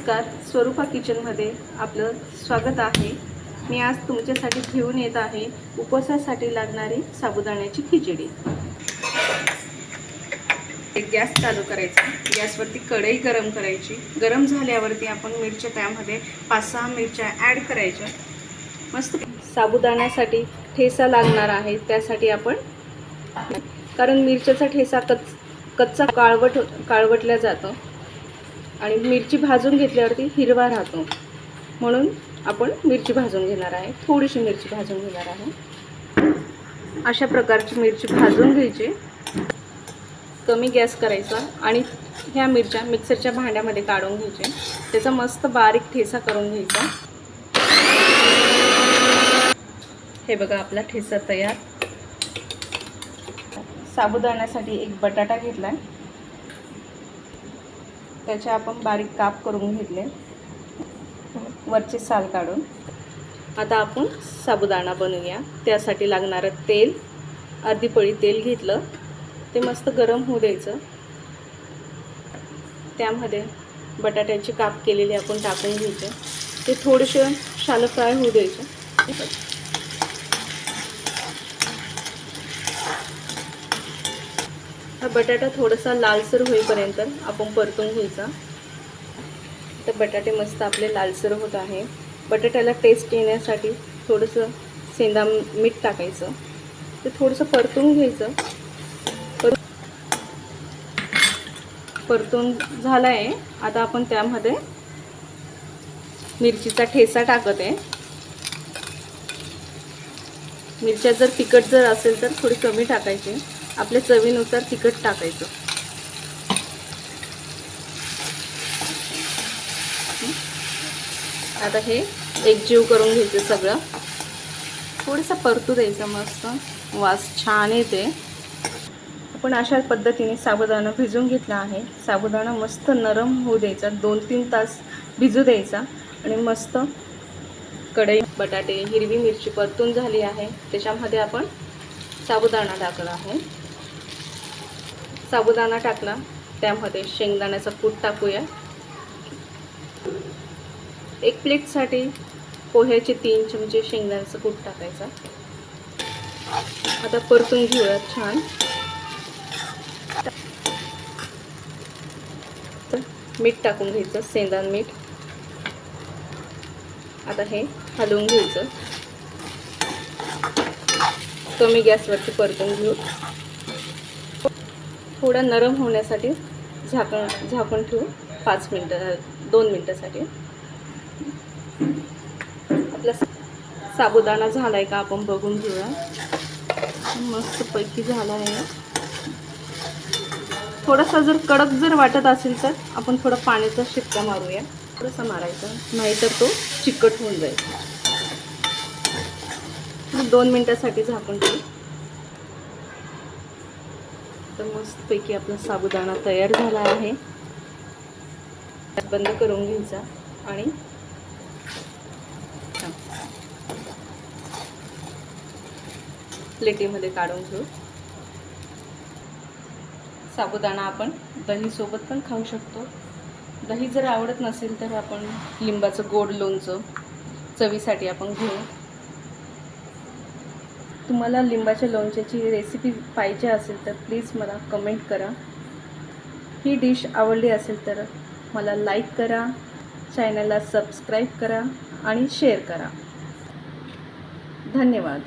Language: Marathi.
नमस्कार. स्वरूपा किचनमध्ये आपलं स्वागत आहे. मी आज तुमच्यासाठी घेऊन येत आहे उपवासासाठी लागणारी साबुदाण्याची खिचडी. एक गॅस चालू करायचा. गॅसवरती कढई गरम करायची. गरम झाल्यावरती आपण मिरच्या त्यामध्ये पाच सहा मिरच्या ॲड करायच्या. मस्त. साबुदाण्यासाठी ठेसा लागणार आहे. त्यासाठी आपण कारण मिरच्याचा ठेसा कच कच्चा काळवट काळवटल्या जातो. आणि मिरची भाजून घेतल्यावरती हिरवा राहतो. म्हणून आपण मिरची भाजून घेणार आहे. थोडीशी मिरची भाजून घेणार आहे. अशा प्रकारची मिरची भाजून घ्यायची. कमी गॅस करायचा आणि ह्या मिरच्या मिक्सरच्या भांड्यामध्ये काढून घ्यायचे. त्याचा मस्त बारीक ठेसा करून घ्यायचा. हे बघा आपला ठेसा तयार. साबुदाण्यासाठी एक बटाटा घेतला आहे त्याचे आपण बारीक काप करून घेतले. वरचे साल काढून. आता आपण साबुदाणा बनवूया. त्यासाठी लागणारं तेल. अर्धी पळी तेल घेतलं. ते मस्त गरम होऊ द्यायचं. त्यामध्ये बटाट्याचे काप केलेले आपण टाकून घ्यायचे. ते थोडेसे शालं फ्राय होऊ द्यायचं. हा बटाटा थोडासा लालसर होईपर्यंत आपण परतून घ्यायचा. तर बटाटे मस्त आपले लालसर होत आहे. बटाट्याला टेस्ट येण्यासाठी थोडंसं सेंदा मीठ टाकायचं. ते थोडंसं परतून घ्यायचं. पर परतून झालं आहे आता आपण त्यामध्ये मिरचीचा ठेसा टाकत. आहे मिरच्या जर तिखट जर असेल तर थोडी कमी टाकायची. आपल्या चवीनुसार तिखट टाकायचं. आता हे एकजीव करून घ्यायचं सगळं. थोडंसं परतू द्यायचं मस्त. वास छान येते. आपण अशा पद्धतीने साबुदाणा भिजून घेतला आहे. साबुदाणा मस्त नरम होऊ द्यायचा. दोन तीन तास भिजू द्यायचा. आणि मस्त कढई बटाटे हिरवी मिरची परतून झाली आहे. त्याच्यामध्ये आपण साबुदाणा टाकला आहे. साबुदाणा टाकला. त्यामध्ये शेंगदाण्याचा कूट टाकूया. एक प्लेटसाठी पोह्याचे तीन चमचे शेंगदाण्याचं कूट टाकायचा. आता परतून घेऊयात छान. मीठ टाकून घ्यायचं सेंदान मीठ. आता हे हलवून घ्यायचं. कमी गॅसवरती परतून घेऊ. थोडा नरम होण्यासाठी झाकण झाकून ठेवू. पाच मिनटं दोन मिनटासाठी. आपला साबुदाणा झाला आहे का आपण बघून घेऊया. मस्तपैकी झाला आहे थोडासा जर कडक जर वाटत असेल तर आपण थोडा पाण्याचा शिक्का मारूया. थोडासा मारायचा. नाहीतर तो चिकट होऊन जाईल. दोन मिनटासाठी झाकून ठेवू. तर मस्तपैकी आपला साबुदाणा तयार झाला आहे. बंद करून घ्यायचा आणि प्लेटीमध्ये काढून घेऊ. साबुदाणा आपण दहीसोबत पण खाऊ शकतो. दही जर आवडत नसेल तर आपण लिंबाचं गोड लोणचं चवीसाठी आपण घेऊ. तुम्हाला लिंबाच्या लोणच्याची रेसिपी पाहिजे असेल तर प्लीज मला कमेंट करा. ही डिश आवडली असेल तर मला लाईक करा चॅनलला सबस्क्राईब करा आणि शेअर करा. धन्यवाद.